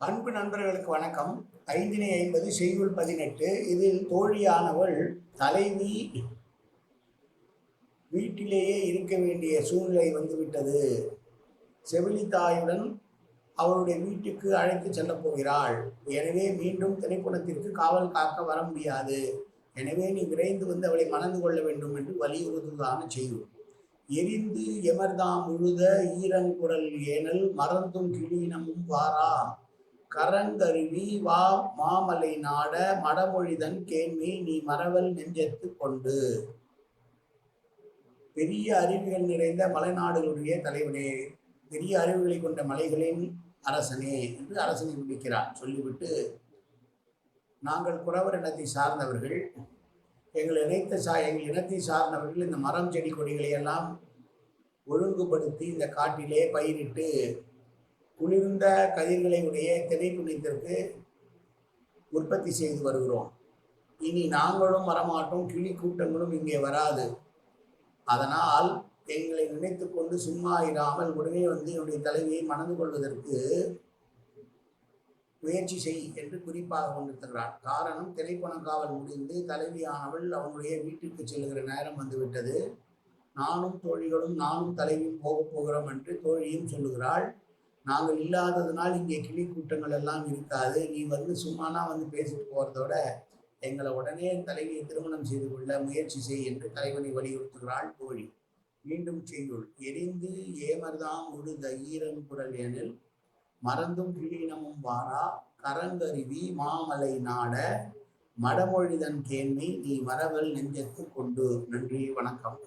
அன்பு நண்பர்களுக்கு வணக்கம். ஐந்தினை ஐம்பது செய்யுள் பதினெட்டு. இதில் தோழியானவள் தலைவி. வீட்டிலேயே இருக்க வேண்டிய சூழ்நிலை வந்துவிட்டது. செவிலி தாயுடன் அவளுடைய வீட்டுக்கு அழைத்து செல்லப் போகிறாள். எனவே மீண்டும் திரைப்படத்திற்கு காவல் காக்க வர முடியாது. எனவே நீ விரைந்து வந்து அவளை மணந்து கொள்ள வேண்டும் என்று வலியுறுத்துவதான செய்யும் எரிந்து எமர்தாம் உழுத ஈரங்குரல் ஏனல் மறந்தும் கிளீனமும் வாரா. கரங்கருவி வா மாமலை நாட மடமொழிதன் கேள்வி நீ மரவல் நெஞ்சத்து கொண்டு. பெரிய அறிவுகள் நிறைந்த மலைநாடுகளுடைய தலைவனே பெரிய அறிவுகளை கொண்ட மலைகளின் அரசனே என்று அரசனை முடிக்கிறார். சொல்லிவிட்டு நாங்கள் குறவர் இனத்தை சார்ந்தவர்கள் எங்கள் இணைத்த சா எங்கள் இனத்தை சார்ந்தவர்கள் இந்த மரம் செடி கொடிகளை எல்லாம் ஒழுங்குபடுத்தி இந்த காட்டிலே பயிரிட்டு குளிர்ந்த கதிர்களை உடைய திணைப்புணித்திற்கு உற்பத்தி செய்து வருகிறோம். இனி நாங்களும் வரமாட்டோம் கிளி கூட்டங்களும் இங்கே வராது. அதனால் எங்களை நினைத்து கொண்டு சும்மா இராமல் உடனே வந்து என்னுடைய தலைவியை மணந்து கொள்வதற்கு முயற்சி செய் என்று குறிப்பாக கொண்டிருக்கிறார். காரணம் திரைப்பணம் காவல் முடிந்து தலைவியானவள் அவனுடைய வீட்டிற்கு செல்கிற நேரம் வந்துவிட்டது. நானும் தோழிகளும் நானும் தலைவியும் போகப் போகிறோம் என்று தோழியும் சொல்லுகிறாள். நாங்கள் இல்லாததுனால் இங்கே கிளி கூட்டங்கள் எல்லாம் இருக்காது. நீ வந்து சும்மானா வந்து பேசிட்டு போகிறதோட எங்களை உடனே என் தலைவியை திருமணம் செய்து கொள்ள முயற்சி செய் என்று தலைவனை வலியுறுத்துகிறாள் தோழி. மீண்டும் செய்யுள். எரிந்து ஏமர்தாம் உழுத ஈரன் குரல் எனில் மறந்தும் கிளீனமும் வாரா கரங்கருவி மாமலை நாட மடமொழிதன் கேள்வி நீ மரவல் நெஞ்சத்து கொண்டு. நன்றி வணக்கம்.